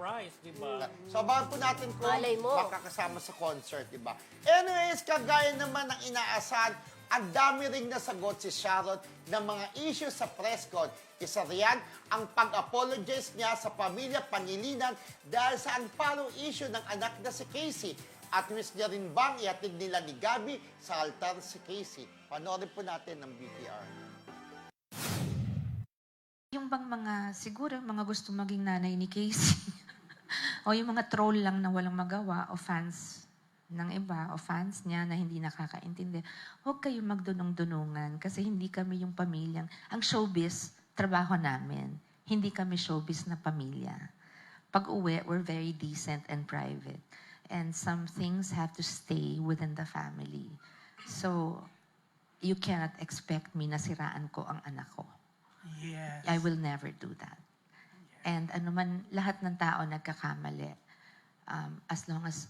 surprise, di ba? So, abangan po natin kung Malay mo. makakasama sa concert, di ba? Anyways, kagaya naman ng inaasahan, ang dami ring nasagot si Sharon ng mga issues sa press con. Isa riyan ang pag-apologize niya sa pamilya Pangilinan dahil sa unfollow issue ng anak na si Casey. At wish niya rin bang ihatid nila ni Gabi sa altar si Casey. Panoorin po natin ng BTR. Yung bang mga, siguro, mga gusto maging nanay ni Casey. o yung mga troll lang na walang magawa o fans ng iba o fans niya na hindi nakakaintindi. Huwag kayong magdunong-dunungan kasi hindi kami yung pamilyang, ang showbiz, trabaho namin. Hindi kami showbiz na pamilya. Pag uwi, we're very decent and private. And some things have to stay within the family. So, you cannot expect me na siraan ko ang anak ko. Yes. I will never do that. And ano man, lahat ng tao nagkakamali. Um, as long as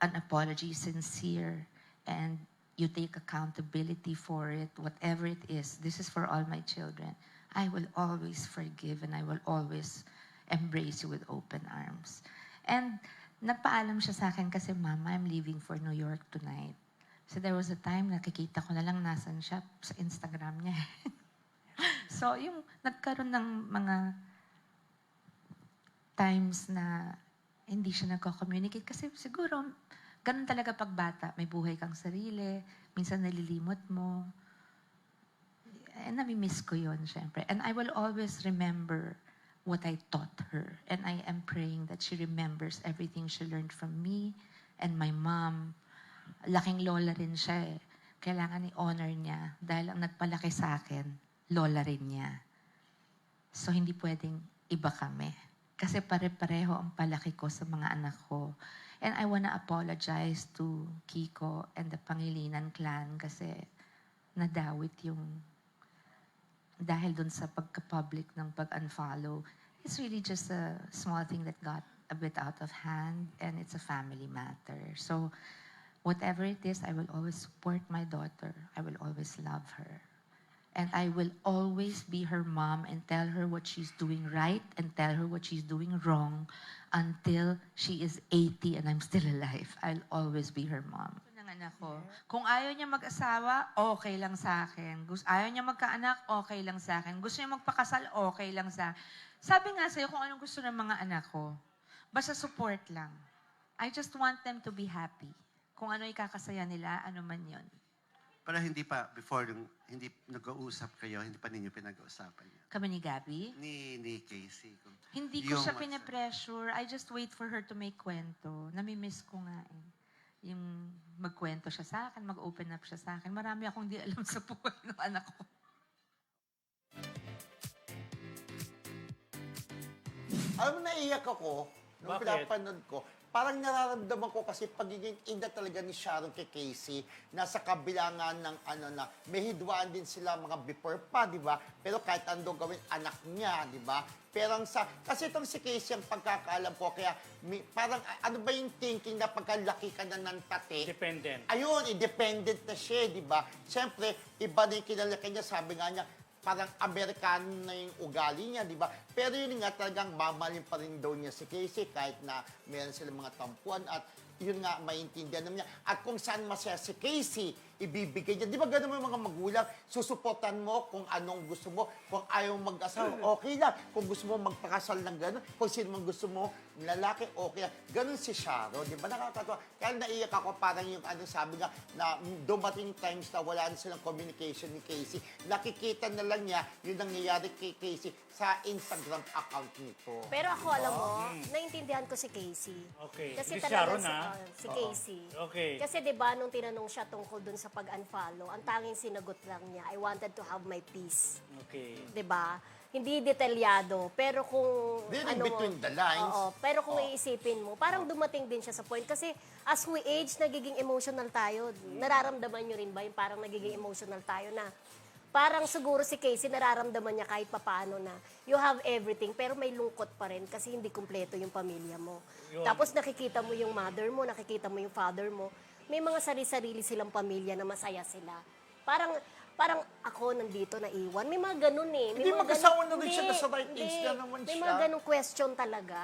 an apology is sincere and you take accountability for it, whatever it is, this is for all my children. I will always forgive and I will always embrace you with open arms. And nagpaalam siya sa akin kasi, Mama, I'm leaving for New York tonight. So there was a time nakikita ko na lang nasan siya sa Instagram niya. So, yung nagkaroon ng mga times na hindi siya nagko-communicate kasi siguro ganun talaga pag bata. May buhay kang sarili, minsan nalilimot mo. And nami-miss ko yun, syempre. And I will always remember what I taught her. And I am praying that she remembers everything she learned from me and my mom. Laking lola rin siya eh. Kailangan i-honor niya dahil ang nagpalaki sa akin, lola rin niya. So, hindi pwedeng iba kami. Kasi pare-pareho ang palaki ko sa mga anak ko. And I wanna apologize to Kiko and the Pangilinan clan kasi nadawit yung dahil dun sa pagka-public ng pag-unfollow. It's really just a small thing that got a bit out of hand and it's a family matter. So, whatever it is, I will always support my daughter. I will always love her. And I will always be her mom and tell her what she's doing right and tell her what she's doing wrong until she is 80 and I'm still alive. I'll always be her mom. anak ko. Kung ayaw niya mag-asawa, okay lang sa akin. Gusto, ayaw niya magkaanak, okay lang sa akin. Gusto niya magpakasal, okay lang sa Sabi nga sa'yo kung anong gusto ng mga anak ko. Basta support lang. I just want them to be happy. Kung ano ikakasaya nila, ano man yon. Pero hindi pa, before, yung, hindi nag-uusap kayo, hindi pa ninyo pinag-uusapan yun. Kami ni Gabby. Ni, ni Casey. Kung, Hindi ko yung siya what's- pinipressure. I just wait for her to make kwento. Namimiss ko nga eh. Yung magkwento siya sa akin, mag-open up siya sa akin. Marami akong di alam sa buhay ng anak ko. Alam mo, naiyak ako nung Bakit? pinapanood ko. Parang nararamdaman ko kasi pagiging ina talaga ni Sharon kay Casey, nasa kabilangan ng ano na, may hidwaan din sila mga before pa, di ba? Pero kahit ano gawin, anak niya, di ba? Pero ang sa, kasi itong si Casey ang pagkakaalam ko, kaya may, parang ano ba yung thinking na pagkalaki ka na ng tate, Dependent. Ayun, independent na siya, di ba? Siyempre, iba na yung kinalaki niya. Sabi nga niya, parang Amerikano na yung ugali niya, di ba? Pero yun nga, talagang mamahalin pa rin daw niya si Casey kahit na meron silang mga tampuan at yun nga, maintindihan naman niya. At kung saan masaya si Casey, ibibigay niya. Di ba ganun mo yung mga magulang? Susuportan mo kung anong gusto mo. Kung ayaw mag-asawa, okay lang. Kung gusto mo magpakasal ng gano'n, kung sino man gusto mo, lalaki, okay lang. Ganun si Sharon, di ba? Nakakatawa. Kaya naiyak ako parang yung ano sabi nga, na dumating times na wala na silang communication ni Casey. Nakikita na lang niya yung nangyayari kay Casey sa Instagram account nito. Pero ako, alam mo, naintindihan ko si Casey. Okay. Kasi Si talaga Sharon, si, ah? ah, si Casey. Okay. Kasi 'di ba nung tinanong siya tungkol dun sa pag-unfollow, ang tanging sinagot lang niya, I wanted to have my peace. Okay. 'Di ba? Hindi detalyado, pero kung Di rin ano mo- between the lines. Oo, pero kung Oo. iisipin mo, parang dumating din siya sa point kasi as we age, nagiging emotional tayo. Nararamdaman niyo rin ba yung parang nagiging emotional tayo na parang siguro si Casey nararamdaman niya kahit papaano na you have everything pero may lungkot pa rin kasi hindi kumpleto yung pamilya mo. Yun. Tapos nakikita mo yung mother mo, nakikita mo yung father mo, may mga sarili-sarili silang pamilya na masaya sila. Parang parang ako nandito naiwan. May mga ganun eh. May Hindi, mga mag-asawa ganun- na rin siya, Hindi, nasa right age na naman May siya. mga ganung question talaga.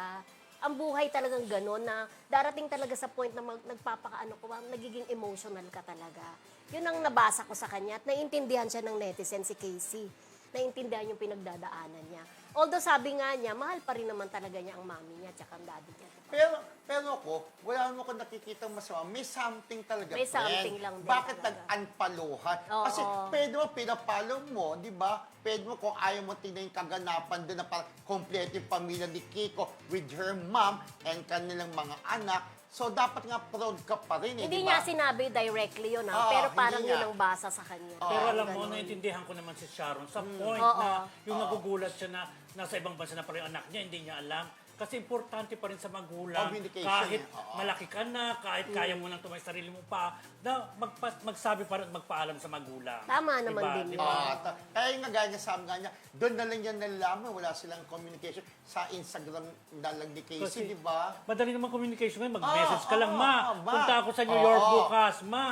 Ang buhay talagang ganun na darating talaga sa point na mag, nagpapakaano ko, nagiging emotional ka talaga. Yun ang nabasa ko sa kanya at naiintindihan siya ng netizen si Casey. Naiintindihan yung pinagdadaanan niya. Although sabi nga niya, mahal pa rin naman talaga niya ang mami niya at ang daddy niya. Pero, pero ako, wala naman ako nakikita masama. May something talaga, May friend. something lang din Bakit talaga. nag-unfollowan? Kasi pwede mo, pinapollow mo, di ba? Pwede mo kung ayaw mo tingnan yung kaganapan doon na parang kompleto yung pamilya ni Kiko with her mom and kanilang mga anak. So, dapat nga proud ka pa rin, eh, Hindi di niya sinabi directly yun, ha? Oo, pero hindi parang niya. yun ang basa sa kanya. Pero Parang alam mo, ganun. naiintindihan ko naman si Sharon sa Mm. point Oo. na yung nagugulat siya na nasa ibang bansa na pala yung anak niya, hindi niya alam. Kasi importante pa rin sa magulang, Communication, kahit eh. Oo. malaki ka na, kahit kaya mo nang tumay sarili mo pa, na magpa- magsabi pa rin at magpaalam sa magulang. Tama naman din yun. Ah, ta- kaya nga gaya nga sabi nga niya, doon na lang yan nalalaman, wala silang communication sa Instagram na lang ni Casey, Kasi- di ba? Madali naman communication ngayon. Mag-message ka Ah, lang, ah, ma. ah, ma. Punta ako sa New York Oo. bukas, ma.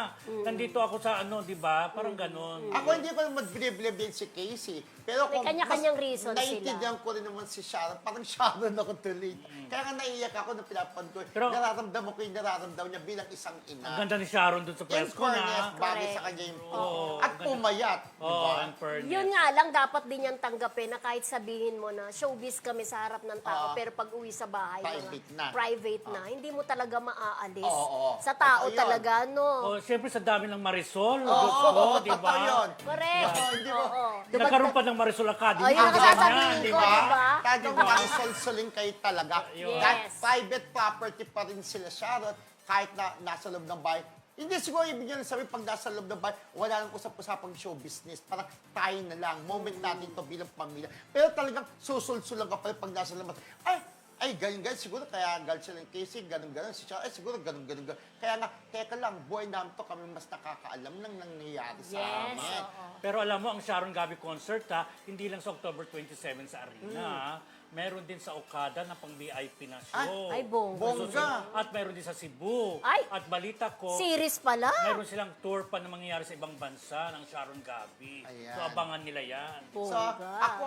Nandito ako sa ano, di ba? Parang ganon. Ako hindi ko naman biniblib din si Casey. Pero May kung kanya-kanyang reason naiintindihan ko rin naman si Sharon. Parang Sharon ako tuloy. Kaya nga naiiyak ako na pinapanood ko. Pero- nararamdaman ko yung nararamdaman niya bilang isang Ang ina. ganda ni Sharon dun sa In press ko fairness, na. bagay Correct. sa kanya yung Oo, At ganda. umayat. di ba? in fairness. Yun nga lang, dapat din yan tanggapin na kahit sabihin mo na showbiz kami sa harap ng tao, Ah. pero pag uwi sa bahay, Private mga na. private na, hindi mo talaga maaalis. Oo, oo. Sa tao Totoo yun. talaga, no? Oh, Siyempre sa dami ng Marisol. Oo, Diyos ko, oo, di totoo ba? yun. Correct. Oo, hindi mo- Oo. Nagkaroon pa ng Marisol Academy. Oh, yun ang Ang sasabihin ganyan, ko, di di ba? ba? Talagang makasol-soling kayo talaga. Yes. private property pa rin sila, Sharon, kahit na nasa loob ng bahay. Hindi siguro ibig nyo sabihin pag nasa loob ng bahay, wala nang usap-usapang show business. Parang tayo na lang. Moment natin to bilang pamilya. Pero talagang susul-sulang ka pa rin pag nasa labas. Ay, ay, ganyan, ganyan. Siguro kaya galit sila ng Casey, ganun, ganun. Si Sharon, ay, siguro ganun, ganun, ganun. Kaya nga, teka lang, buhay namin to, kami mas nakakaalam ng nangyayari sa Yes, amin. oo. Pero alam mo, ang Sharon Gabi concert ha, hindi lang sa October 27 sa Arena. ha. Meron din sa Okada na pang VIP na show. Ay, bongga. Bongga. At meron din sa Cebu. Ay. At balita ko, Series pala. meron silang tour pa na mangyayari sa ibang bansa ng Sharon Gabi. Ayan. So abangan nila yan. So, Bongga. ako,